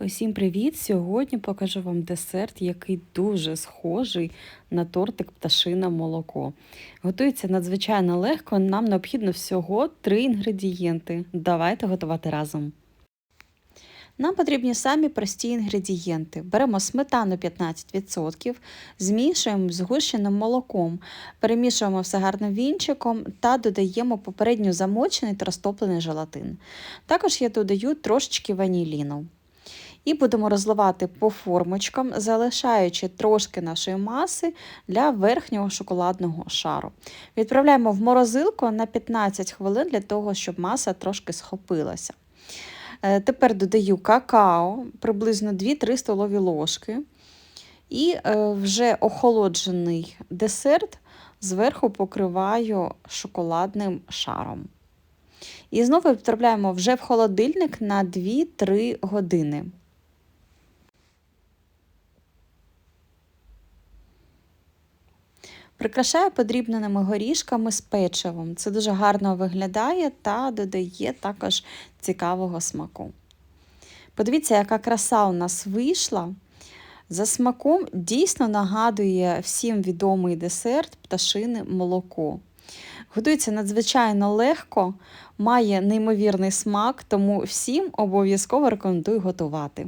Усім привіт! Сьогодні покажу вам десерт, який дуже схожий на тортик пташине молоко. Готується надзвичайно легко. Нам необхідно всього три інгредієнти. Давайте готувати разом. Нам потрібні самі прості інгредієнти. Беремо сметану 15%, змішуємо з згущеним молоком, перемішуємо все гарним вінчиком та додаємо попередньо замочений та розтоплений желатин. Також я додаю трошечки ваніліну. І будемо розливати по формочкам, залишаючи трошки нашої маси для верхнього шоколадного шару. Відправляємо в морозилку на 15 хвилин для того, щоб маса трошки схопилася. Е, Тепер додаю какао, приблизно 2-3 столові ложки. І е, вже охолоджений десерт зверху покриваю шоколадним шаром. І знову відправляємо вже в холодильник на 2-3 години. Прикрашаю подрібненими горішками з печивом. Це дуже гарно виглядає та додає також цікавого смаку. Подивіться, яка краса у нас вийшла. За смаком дійсно нагадує всім відомий десерт пташине молоко. Готується надзвичайно легко, має неймовірний смак, тому всім обов'язково рекомендую готувати.